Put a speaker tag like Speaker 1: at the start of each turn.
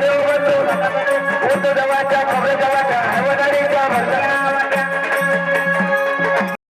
Speaker 1: देव बंधू उंट जवाच्या खोबरे जवाच्या हवदारीच्या भरताना